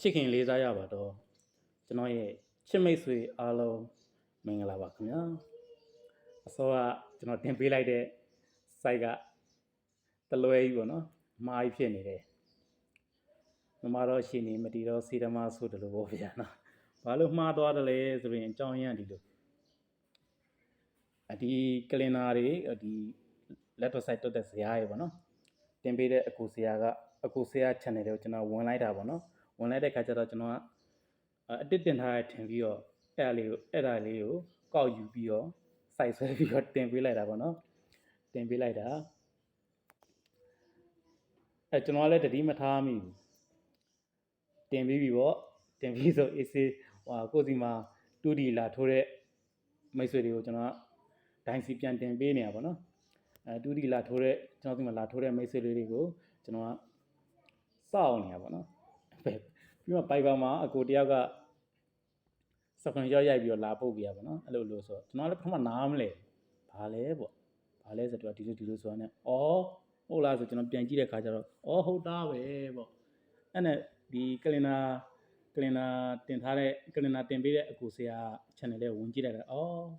ချစ်ခင်လေးစားရပါတော့ကျွန်တော်ရဲ့ချစ်မိတ်ဆွေအားလုံးမင်္ဂလာပါခင်ဗျာအစောကကျွန်တော်တင်ပေးလိုက်တဲ့ site ကတလွဲကြီးပေါ့နော်အမှားကြီးဖြစ်နေတယ်မမတော့ရှင်နေမတီတော့စီဓမ္မဆိုတယ်လို့ပေါ့ဗျာနော်ဘာလို့မှားသွားတယ်လဲဆိုရင်အကြောင်းရင်းကဒီလိုအဒီကလင်နာတွေဒီ laptop site တက်တဲ့ဇာတ်ရေပေါ့နော်တင်ပေးတဲ့အကူဆရာကအကူဆရာ channel တွေကိုကျွန်တော်ဝင်လိုက်တာပေါ့နော် ဝင်လိုက်တဲ့ခါကျတော့ကျွန်တော်ကအတစ်တင်ထားရထင်ပြီးတော့အဲ့ဒါလေးကိုအဲ့ဒါလေးကိုကောက်ယူပြီးတော့ site ဆွဲပြီးတော့တင်ပေးလိုက်တာပေါ့နော်တင်ပေးလိုက်တာအဲကျွန်တော်ကလည်းတတိမထားမိဘူးတင်ပြီးပြီပေါ့တင်ပြီးဆို AC ဟိုကိုစီမှာ 2D လာထိုးတဲ့မိတ်ဆွေတွေကိုကျွန်တော်ဒိုင်းစီပြန်တင်ပေးနေတာပေါ့နော်အဲ 2D လာထိုးတဲ့ကျွန်တော်ဒီမှာလာထိုးတဲ့မိတ်ဆွေလေးတွေကိုကျွန်တော်ကစောင့်နေတာပေါ့နော် ပြီးတော့ Piper မှာအကိုတယောက်ကစကွန်ရောက်ရိုက်ပြီးတော့လာပုတ်ပြရပါတော့အဲ့လိုလို့ဆိုတော့ကျွန်တော်လည်းပထမနားမလဲဘာလဲပေါ့ဘာလဲဆိုတော့ဒီလိုဒီလိုဆိုတော့ねဩဟုတ်လားဆိုကျွန်တော်ပြန်ကြည့်တဲ့ခါကျတော့ဩဟုတ်တာပဲပေါ့အဲ့နဲ့ဒီကလင်နာကလင်နာတင်ထားတဲ့ကလင်နာတင်ပေးတဲ့အကူဆရာ channel လေးဝင်ကြည့်လိုက်တာဩ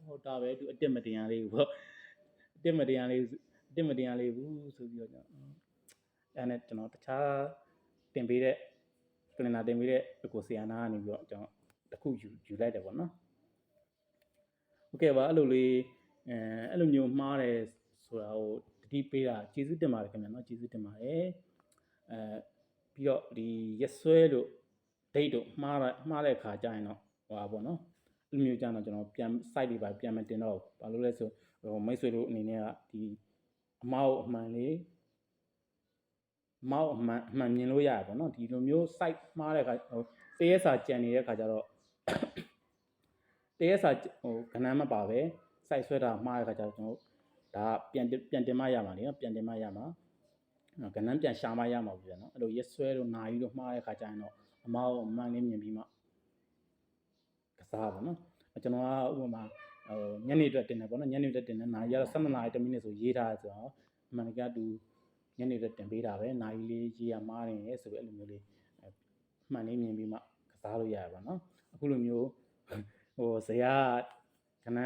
ဟုတ်တာပဲသူအစ်စ်မတင်ရလေးဘူးပေါ့အစ်စ်မတင်ရလေးအစ်စ်မတင်ရလေးဘူးဆိုပြီးတော့ကျွန်တော်အဲ့နဲ့ကျွန်တော်တခြားတင်ပေးတဲ့ ကလင်နာတင်ပေးတဲ့အကူဆရာနာကနေပြီးတော့ကျွန်တော်တစ်ခုယူယူလိုက်တယ်ပေါ့နော်ဟုတ်ကဲ့ပါအဲ့လိုလေးအဲအဲ့လိုမျိုးမှားတယ်ဆိုတာဟိုတတိပေးတာကျေးဇူးတင်ပါတယ်ခင်ဗျာနော်ကျေးဇူးတင်ပါတယ်အဲပြီးတော့ဒီရက်ဆွဲလို့ date တို့မှားတာမှားတဲ့ခါကျရင်တော့ဟိုပါပေါ့နော်အဲ့လိုမျိုးကျတော့ကျွန်တော်ပြန် site တွေပါပြန်မတင်တော့ဘူးဘာလို့လဲဆိုဟိုမိတ်ဆွေတို့အနေနဲ့ကဒီအမောက်အမှန်လေး မောက်အမှန်အမှန်မြင်လို့ရရပါတော့ဒီလိုမျိုး site မှားတဲ့ခါဟိုတရက်စာကြံနေတဲ့ခါကျတော့တရက်စာဟိုခဏမပါပဲ site ဆွဲတာမှားတဲ့ခါကျတော့ကျွန်တော်ဒါပြန်ပြန်တင်မရမှာလေနော်ပြန်တင်မရမှာကဏ္ဍပြန်ရှာမရမှာပြီနော်အဲ့လိုရက်ဆွဲလို့နာယူလို့မှားတဲ့ခါကျရင်တော့အမောက်အမှန်လေးမြင်ပြီးမှကစားပါနော်ကျွန်တော်ကဥပမာဟိုညနေအတွက်တင်တယ်ပေါ့နော်ညနေအတွက်တင်တယ်နာရီကတော့12နာရီ10မိနစ်ဆိုရေးထားတယ်ဆိုတော့အမှန်တကယ်တူ ညနေအတွက်တင်ပေးတာပဲနာရီလေးရေးရမှားတယ်ဆိုပြီးအဲ့လိုမျိုးလေးမှန်လေးမြင်ပြီးမှကစားလို့ရရပါနော်အခုလိုမျိုးဟိုဇရာကဏ္ဍ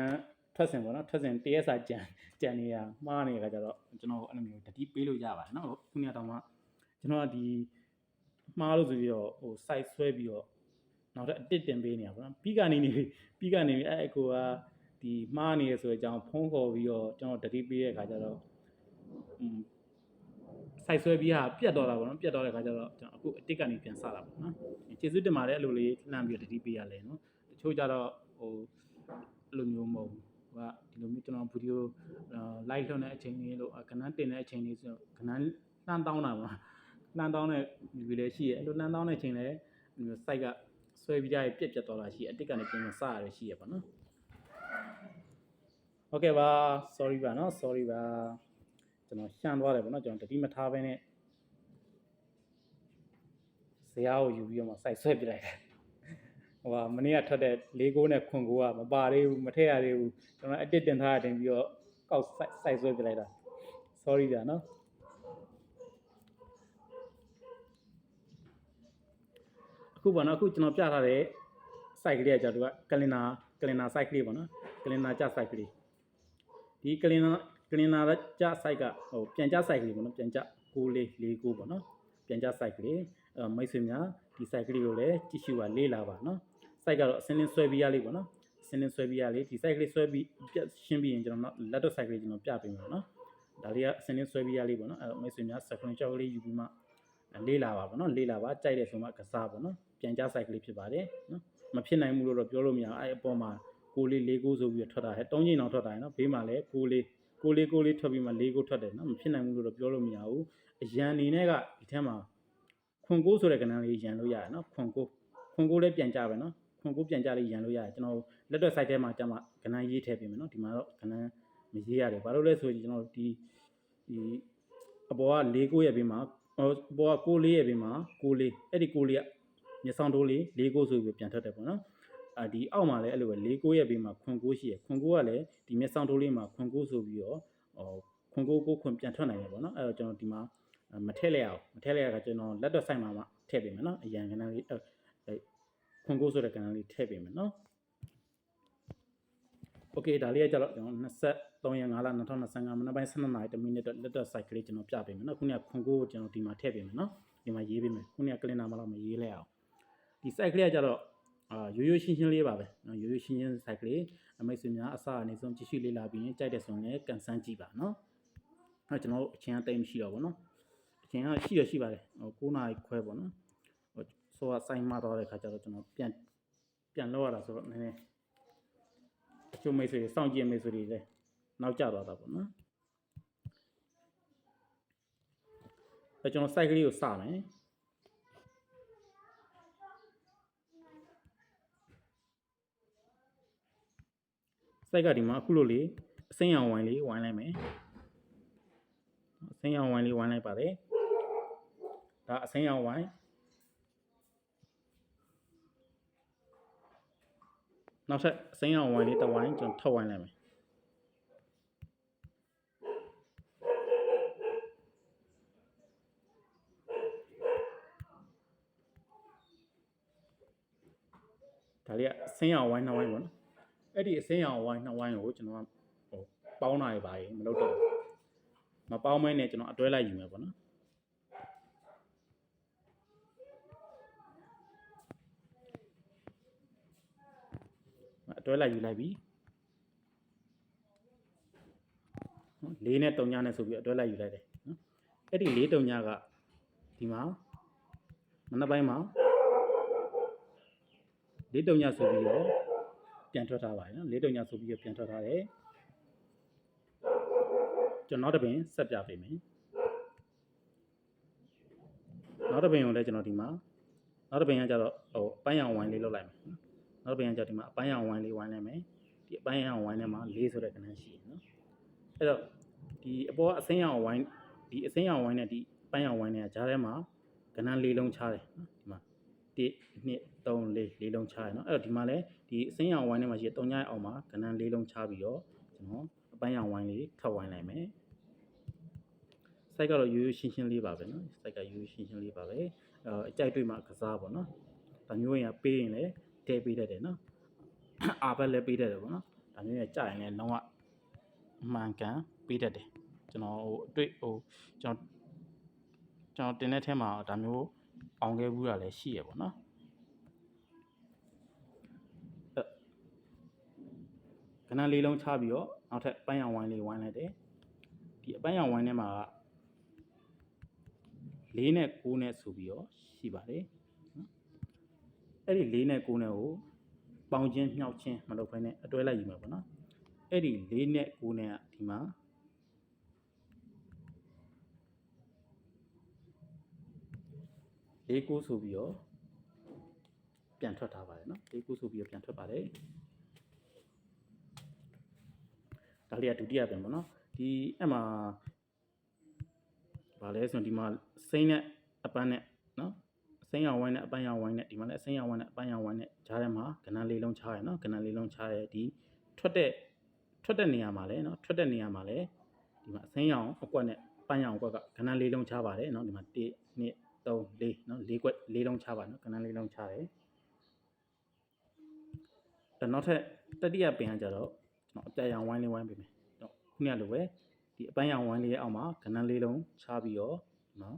ထွက်စင်ပေါ့နော်ထွက်စင်တရက်စာကြံကြံနေတာမှားနေတဲ့ခါကျတော့ကျွန်တော်အဲ့လိုမျိုးတတိပေးလို့ရပါတယ်နော်ခုနကတော့မှကျွန်တော်ကဒီမှားလို့ဆိုပြီးတော့ဟို site ဆွဲပြီးတော့နောက်ထပ်အတစ်တင်ပေးနေတာပေါ့နော်ပြီးကနေနေပြီးကနေအဲ့အကိုကဒီမှားနေရဆိုတဲ့အကြောင်းဖုန်းခေါ်ပြီးတော့ကျွန်တော်တတိပေးတဲ့ခါကျတော့ စိုက်ဆွဲပြီးဟာပြတ်သွားတာပေါ့နော်ပြတ်သွားတဲ့ခါကျတော့ကျွန်တော်အခုအတစ်ကနေပြန်ဆတာပေါ့နော်ကျေးဇူးတင်ပါတယ်အဲ့လိုလေးလှမ်းပြီးတတိပေးရလဲနော်တချို့ကျတော့ဟိုအဲ့လိုမျိုးမဟုတ်ဘူးဟိုကဒီလိုမျိုးကျွန်တော်ဗီဒီယို live လွှင့်တဲ့အချိန်လေးလို့ခဏတင်တဲ့အချိန်လေးဆိုခဏနှမ်းတောင်းတာပေါ့နှမ်းတောင်းတဲ့လူတွေလည်းရှိရဲ့အဲ့လိုနှမ်းတောင်းတဲ့အချိန်လည်းဒီလို site ကဆွဲပြီးကြရပြက်ပြက်သွားတာရှိအတစ်ကနေပြန်ဆရရှိရပါနော် okay ပါ sorry ပါနော် sorry ပါ ကျွန်တော်ရှန်သွားတယ်ပေါ့နော်ကျွန်တော်တတိမထားဘဲနဲ့ဇရားကိုယူပြီးတော့မှစိုက်ဆွဲပြလိုက်တယ်ဟိုကမနေ့ကထွက်တဲ့၄ကိုးနဲ့ခွန်ကိုးကမပါသေးဘူးမထည့်ရသေးဘူးကျွန်တော်အတစ်တင်ထားတင်ပြီးတော့ကောက်စိုက်စိုက်ဆွဲပြလိုက်တာ sorry ဒါနော်ခုပေါ့နော်အခုကျွန်တော်ပြထားတဲ့ site ကလေးကကျွန်တော်က calendar calendar site ကလေးပေါ့နော် calendar ကြ site ကလေးဒီ calendar ကလင်နာကလင်နာကြ site ကဟိုပြန်ကြ site ကလေးပေါ့နော်ပြန်ကြ6လေး4 9ပေါ့နော်ပြန်ကြ site ကလေးအဲမိတ်ဆွေများဒီ site ကလေးကိုလည်းကြည့်ရှုပါလေ့လာပါနော် site ကတော့အစင်းလင်းဆွဲပြီးရလေးပေါ့နော်အစင်းလင်းဆွဲပြီးရလေးဒီ site ကလေးဆွဲပြီးပြရှင်းပြီးရင်ကျွန်တော် laptop site ကလေးကျွန်တော်ပြပေးမယ်နော်ဒါလေးကအစင်းလင်းဆွဲပြီးရလေးပေါ့နော်အဲမိတ်ဆွေများ screen shot ကလေးယူပြီးမှလေးလာပါပေါ့နော်လေးလာပါကြိုက်တယ်ဆိုမှကစားပေါ့နော်ပြန်ကြ site ကလေးဖြစ်ပါတယ်နော်မဖြစ်နိုင်ဘူးလို့တော့ပြောလို့မရအဲ့အပေါ်မှာကိုလေးလေးကိုဆိုပြီးထွက်တာဟဲ့တုံးချိန်အောင်ထွက်တာရနော်ဘေးမှာလည်းကိုလေး ကိုလေးကိုလေးထွက်ပြီးမှလေးကိုထွက်တယ်နော်မဖြစ်နိုင်ဘူးလို့တော့ပြောလို့မရဘူးအရန်အနေနဲ့ကဒီထဲမှာခွန်ကိုဆိုတဲ့ကဏ္ဍလေးရန်လို့ရတယ်နော်ခွန်ကိုခွန်ကိုလည်းပြန်ကြပဲနော်ခွန်ကိုပြန်ကြလေးရန်လို့ရတယ်ကျွန်တော်လက်တော့ site ထဲမှာကျမှကဏ္ဍရေးထည့်ပေးမယ်နော်ဒီမှာတော့ကဏ္ဍမရေးရတယ်ဘာလို့လဲဆိုရင်ကျွန်တော်ဒီဒီအပေါ်က၄ကိုရဲ့ဘေးမှာဟိုဘောကကိုလေးရဲ့ဘေးမှာကိုလေးအဲ့ဒီကိုလေးကမျက်စောင်းတိုးလေး၄ကိုဆိုပြီးပြန်ထွက်တယ်ပေါ့နော် အာဒီအောက်မှာလည်းအဲ့လိုပဲ၄ကိုရဲ့ဘေးမှာခွန်ကိုရှိရခွန်ကိုကလည်းဒီမျက်စောင်းတိုးလေးမှာခွန်ကိုဆိုပြီးတော့ဟိုခွန်ကိုကိုခွန်ပြန်ထွက်နိုင်တယ်ပေါ့နော်အဲ့တော့ကျွန်တော်ဒီမှာမထည့်လိုက်အောင်မထည့်လိုက်ရတာကျွန်တော်လက်တော့ဆိုင်မှာမှထည့်ပေးမယ်နော်အရန်ကဏ္ဍလေး အဲခွန်ကိုဆိုတဲ့ကဏ္ဍလေးထည့်ပေးမယ်နော်โอเคဒါလေးကကြတော့ကျွန်တော်23ရက်5လ2025မနက်ပိုင်း12နာရီ1မိနစ်တော့လက်တော့ site ကလေးကျွန်တော်ပြပေးမယ်နော်ခုနကခွန်ကိုကိုကျွန်တော်ဒီမှာထည့်ပေးမယ်နော်ဒီမှာရေးပေးမယ်ခုနကကလင်နာမလောက်မရေးလဲအောင်ဒီ site ကလေးကကြတော့ အာရိုးရိုးရှင်းရှင်းလေးပါပဲနော်ရိုးရိုးရှင်းရှင်း site ကလေးအမိတ်ဆွေများအစအနေဆုံးကြည့်ရှုလေ့လာပြီးရင်ကြိုက်တဲ့ဆိုရင်လည်းကန်ဆန်းကြည့်ပါနော်အဲ့ကျွန်တော်အချင်းအသိမရှိတော့ဘူးနော်အချင်းကရှိရရှိပါတယ်ဟို9နာရီခွဲပေါ့နော်ဟိုဆိုတော့စိုင်းမတော့တဲ့ခါကျတော့ကျွန်တော်ပြန်ပြန်လောက်ရတာဆိုတော့နည်းနည်းအချို့မိတ်ဆွေတွေစောင့်ကြည့်မိတ်ဆွေတွေလည်းနောက်ကျသွားတာပေါ့နော်အဲကျွန်တော် site ကလေးကိုစမယ် စိုက်ကဒီမှာအခုလိုလေးအစိမ်းရောင်ဝိုင်းလေးဝိုင်းလိုက်မယ်အစိမ်းရောင်ဝိုင်းလေးဝိုင်းလိုက်ပါတယ်ဒါအစိမ်းရောင်ဝိုင်းနောက်ထပ်အစိမ်းရောင်ဝိုင်းလေးတစ်ဝိုင်းကျွန်တော်ထောက်ဝိုင်းလိုက်မယ်ဒါလေးကအစိမ်းရောင်ဝိုင်းနှစ်ဝိုင်းပေါ့နော် အဲ့ဒီအစင်းရောင်ဝိုင်းနှစ်ဝိုင်းကိုကျွန်တော်ကဟိုပေါင်းတာရပါရင်မလုပ်တော့ဘူးမပေါင်းမဲနဲ့ကျွန်တော်အတွဲလိုက်ယူမယ်ပေါ့နော်အတွဲလိုက်ယူလိုက်ပြီနော်၄နဲ့3ညနဲ့ဆိုပြီးအတွဲလိုက်ယူလိုက်တယ်နော်အဲ့ဒီ၄3ညကဒီမှာမနက်ပိုင်းမှာ၄3ညဆိုပြီးတော့ ပြန်ထွက်ထားပါတယ်နော်လေးတုံညာဆိုပြီးတော့ပြန်ထွက်ထားတယ်ကျွန်တော်နောက်တစ်ပင်ဆက်ပြပေးမယ်နောက်တစ်ပင်ကိုလည်းကျွန်တော်ဒီမှာနောက်တစ်ပင်ကကြတော့ဟိုအပိုင်းရောင်ဝိုင်းလေးလုပ်လိုက်မယ်နော်နောက်တစ်ပင်ကကြတော့ဒီမှာအပိုင်းရောင်ဝိုင်းလေးဝိုင်းလိုက်မယ်ဒီအပိုင်းရောင်ဝိုင်းထဲမှာလေးဆိုတဲ့ကဏ္ဍရှိတယ်နော်အဲ့တော့ဒီအပေါ်ကအစိမ်းရောင်ဝိုင်းဒီအစိမ်းရောင်ဝိုင်းနဲ့ဒီအပိုင်းရောင်ဝိုင်းနဲ့ကြားထဲမှာကဏ္ဍလေးလုံးချတယ်နော်ဒီမှာ1 2 3 4လေးလုံးချရနော်အဲ့တော့ဒီမှာလည်း ဒီအစင်းရောင်ဝိုင်းထဲမှာရှိတဲ့3ညရဲ့အောက်မှာကဏ္ဍလေးလုံးချပြီးတော့ကျွန်တော်အပန်းရောင်ဝိုင်းလေးထပ်ဝိုင်းလိုက်မယ်စိုက်ကတော့ရိုးရိုးရှင်းရှင်းလေးပါပဲနော်စိုက်ကရိုးရိုးရှင်းရှင်းလေးပါပဲအဲအကြိုက်တွေ့မှကစားပေါ့နော်ဒါမျိုးရင်ပေးရင်လည်းတဲပေးတတ်တယ်နော်အာဘက်လည်းပေးတတ်တယ်ပေါ့နော်ဒါမျိုးရင်ကြာရင်လည်းလုံးဝအမှန်ကန်ပေးတတ်တယ်ကျွန်တော်ဟိုအတွေ့ဟိုကျွန်တော်ကျွန်တော်တင်တဲ့ထဲမှာဒါမျိုးအောင်ခဲ့ဘူးတာလည်းရှိရပေါ့နော် ဏလေးလုံးချပြီးတော့နောက်ထပ်ပန်းရောင်ဝိုင်းလေးဝိုင်းလိုက်တယ်ဒီအပန်းရောင်ဝိုင်းထဲမှာက၄နဲ့9နဲ့ဆိုပြီးတော့ရှိပါတယ်နော်အဲ့ဒီ၄နဲ့9နဲ့ကိုပေါင်ချင်းမြောက်ချင်းမလုပ်ဘဲနဲ့အတွဲလိုက်ယူမှာပေါ့နော်အဲ့ဒီ၄နဲ့9နဲ့ကဒီမှာလေးကိုဆိုပြီးတော့ပြန်ထွက်ထားပါတယ်နော်လေးကိုဆိုပြီးတော့ပြန်ထွက်ပါတယ် ဒါလေးကဒုတိယပြန်ပေါ့နော်ဒီအဲ့မှာဗာလဲဆိုရင်ဒီမှာစိမ့်နဲ့အပန်းနဲ့နော်အစိမ်းရောင်ဝိုင်းနဲ့အပန်းရောင်ဝိုင်းနဲ့ဒီမှာလည်းအစိမ်းရောင်ဝိုင်းနဲ့အပန်းရောင်ဝိုင်းနဲ့ဂျားထဲမှာကဏ္ဍလေးလုံးချရဲနော်ကဏ္ဍလေးလုံးချရဲဒီထွက်တဲ့ထွက်တဲ့နေရာမှာလည်းနော်ထွက်တဲ့နေရာမှာလည်းဒီမှာအစိမ်းရောင်အကွက်နဲ့ပန်းရောင်အကွက်ကကဏ္ဍလေးလုံးချပါတယ်နော်ဒီမှာ1 2 3 4နော်၄ကွက်၄လုံးချပါနော်ကဏ္ဍလေးလုံးချတယ်အဲ့နောက်ထပ်တတိယပင်ကကြတော့ ကျွန်တော်အပြာရောင်ဝိုင်းလေးဝိုင်းပေးမယ်တော့ခုနကလိုပဲဒီအပန်းရောင်ဝိုင်းလေးရဲ့အောက်မှာကဏ္ဍလေးလုံးချပြီးတော့နော်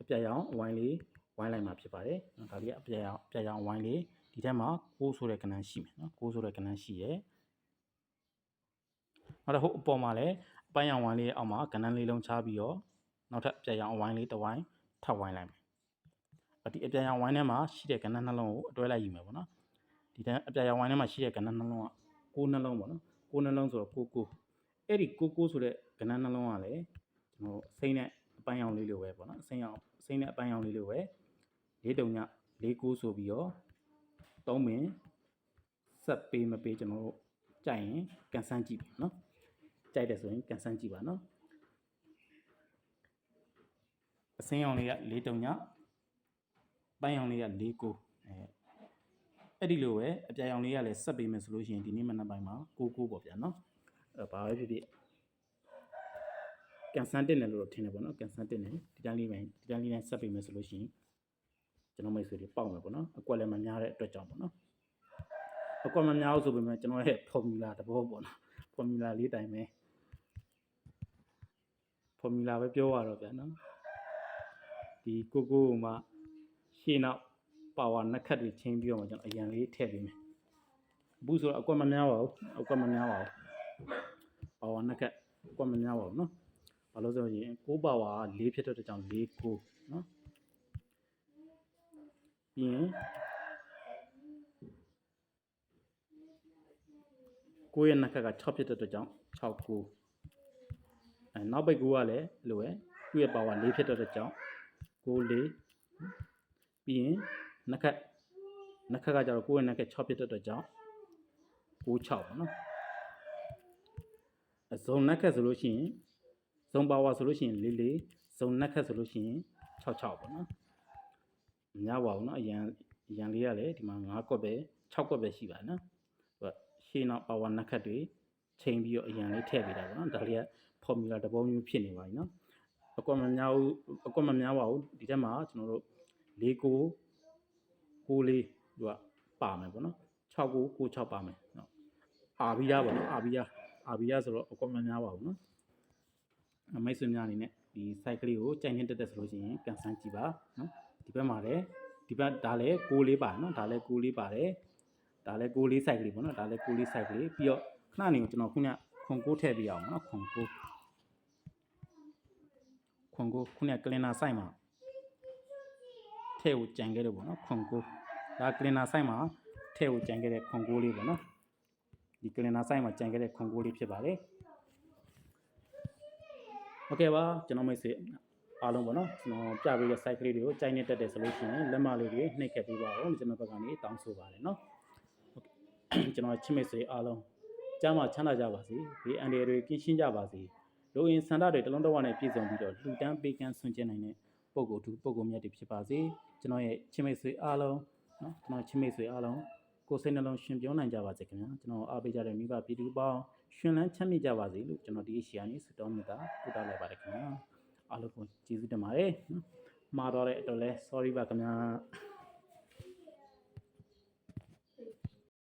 အပြာရောင်ဝိုင်းလေးဝိုင်းလိုက်မှာဖြစ်ပါတယ်နော်ဒါလေးကအပြာရောင်အပြာရောင်ဝိုင်းလေးဒီထဲမှာ6ဆိုတဲ့ကဏ္ဍရှိမယ်နော်6ဆိုတဲ့ကဏ္ဍရှိရဲ့နောက်တော့ဟိုအပေါ်မှာလည်းအပန်းရောင်ဝိုင်းလေးရဲ့အောက်မှာကဏ္ဍလေးလုံးချပြီးတော့နောက်ထပ်အပြာရောင်ဝိုင်းလေးတစ်ဝိုင်းထပ်ဝိုင်းလိုက်မယ်။ဒီအပြာရောင်ဝိုင်းထဲမှာရှိတဲ့ကဏ္ဍနှလုံးကိုအတွဲလိုက်ယူမယ်ပေါ့နော်။ဒီတဲ့အပြာရောင်ဝိုင်းထဲမှာရှိတဲ့ကဏ္ဍနှလုံးက ကိုးနှလုံးပေါ့နော်။ကိုးနှလုံးဆိုတော့ကိုကိုအဲ့ဒီကိုကိုဆိုတဲ့ကဏ္ဍနှလုံးကလည်းကျွန်တော်စိမ့်နဲ့အပန်းရောင်လေးလိုပဲပေါ့နော်။စိမ့်ရောင်စိမ့်နဲ့အပန်းရောင်လေးလိုပဲလေးတုံညလေးကိုဆိုပြီးတော့သုံးပင်ဆက်ပေးမပေးကျွန်တော်တို့ကြိုက်ရင်ကန်ဆန်းကြည့်ပြီနော်။ကြိုက်တယ်ဆိုရင်ကန်ဆန်းကြည့်ပါနော်။အစင်းရောင်လေးက၄တုံညပန်းရောင်လေးက၄ကိုအဲ အဲ့ဒီလိုပဲအပြာရောင်လေးကလည်းဆက်ပေးမယ်ဆိုလို့ရှိရင်ဒီနေ့မနက်ပိုင်းမှာကိုကိုပေါ့ဗျာနော်အဲဘာပဲဖြစ်ဖြစ်ကန်ဆန်တင်တယ်လို့တော့ထင်တယ်ပေါ့နော်ကန်ဆန်တင်တယ်ဒီတိုင်းလေးပဲဒီတိုင်းလေးနဲ့ဆက်ပေးမယ်ဆိုလို့ရှိရင်ကျွန်တော်မိတ်ဆွေတွေပေါက်မယ်ပေါ့နော်အကွက်လည်းမများတဲ့အတွက်ကြောင့်ပေါ့နော်အကွက်မများဘူးဆိုပေမဲ့ကျွန်တော်ရဲ့ formula တဘောပေါ့နော် formula လေးတိုင်ပဲ formula ပဲပြောရတော့ဗျာနော်ဒီကိုကိုကမှရှေ့နော က် power နှစ်ခတ်တွေချင်းပြီးတော့မှကျွန်တော်အရန်လေးထည့်ပေးမယ်ဘူးဆိုတော့အကွက်မများပါဘူးအကွက်မများပါဘူး power နှစ်ခတ်အကွက်မများပါဘူးနော်ဘာလို့ဆိုတော့ရင်6 power က4ဖြစ်တဲ့အတွက်ကြောင့်4 9နော်ပြီးရင်ကိုယ့်ရဲ့နှစ်ခတ်က6ဖြစ်တဲ့အတွက်ကြောင့်6 9အဲနောက်ပိတ်ကူကလည်းအဲ့လိုပဲသူ့ရဲ့ power 4ဖြစ်တဲ့အတွက်ကြောင့်9 4ပြီးရင် နှက်ခက်နှက်ခက်ကကြတော့ကိုယ့်ရဲ့နှက်ခက်6ဖြစ်တဲ့အတွက်ကြောင့်96ပေါ့နော်အဇုံနှက်ခက်ဆိုလို့ရှိရင်ဇုံပါဝါဆိုလို့ရှိရင်44ဇုံနှက်ခက်ဆိုလို့ရှိရင်66ပေါ့နော်မများပါဘူးနော်အရန်အရန်လေးရလေဒီမှာ9ကွက်ပဲ6ကွက်ပဲရှိပါနော်ဟိုရှင်းတော့ပါဝါနှက်ခက်တွေချိန်ပြီးတော့အရန်လေးထည့်ပေးတာပေါ့နော်ဒါလေးက formula တပုံမျိုးဖြစ်နေပါပြီနော်အကွက်မများဘူးအကွက်မများပါဘူးဒီထက်မှာကျွန်တော်တို့၄ကို ကိုလေးသူကပါမယ်ပေါ့နော်6ကိုကို6ပါမယ်နော်အာဘီယာပေါ့နော်အာဘီယာအာဘီယာဆိုတော့အကောများများပါဘူးနော်မိတ်ဆွေများအနေနဲ့ဒီ site ကလေးကိုကြိုင်နေတက်တက်ဆိုလို့ရှိရင်ကန်ဆန်းကြည့်ပါနော်ဒီဘက်မှာလည်းဒီဘက်ဒါလည်းကိုလေးပါနော်ဒါလည်းကိုလေးပါတယ်ဒါလည်းကိုလေး site ကလေးပေါ့နော်ဒါလည်းကိုလေး site ကလေးပြီးတော့ခဏနေကိုကျွန်တော်ခုနခွန်ကိုထည့်ပြအောင်နော်ခွန်ကိုခွန်ကိုခုနကလင်နာ site မှာထည့်ကိုကြံခဲ့လို့ပေါ့နော်ခွန်ကို ဒါကလင်နာ site မှာထည့်ကိုကြံခဲ့တဲ့ခွန်ကိုလေးပေါ့နော်ဒီကလင်နာ site မှာကြံခဲ့တဲ့ခွန်ကိုလေးဖြစ်ပါတယ်โอเคပါကျွန်တော်မိတ်ဆွေအားလုံးပေါ့နော်ကျွန်တော်ပြပေးတဲ့ site ကလေးတွေကိုကြိုက်နေတတ်တယ်ဆိုလို့ရှိရင်လက်မလေးတွေနှိပ်ခဲ့ပေးပါဦးကျွန်တော်ဘက်ကနေတောင်းဆိုပါတယ်နော်ဟုတ်ကဲ့ကျွန်တော်ချစ်မိတ်ဆွေအားလုံး ကျမ်းမာချမ်းသာကြပါစေဘေးအန္တရာယ်တွေကင်းရှင်းကြပါစေလူအင်ဆန္ဒတွေတစ်လုံးတစ်ဝက်နဲ့ပြည့်စုံပြီးတော့လှူဒန်းပေးကမ်းဆွန့်ကျင်နိုင်တဲ့ပုံကိုယ်သူပုံကိုယ်မြတ်တွေဖြစ်ပါစေကျွန်တော်ရဲ့ချင်းမိတ်ဆွေအားလုံး နော်ကျွန်တော်ချင်းမိတ်ဆွေအားလုံးကိုယ်စိတ်နှလုံးရှင်ပြောနိုင်ကြပါစေခင်ဗျာကျွန်တော်အားပေးကြတဲ့မိဘပြည်သူပေါင်းရှင်လန်းချမ်းမြေ့ကြပါစေလို့ကျွန်တော်ဒီရှီယာနေဆုတောင်းမြတ်တာပို့တာလိုက်ပါတယ်ခင်ဗျာအားလုံးကိုကျေးဇူးတင်ပါတယ်နော်မှားတော့တဲ့အတွက်လဲ sorry ပါခင်ဗျာ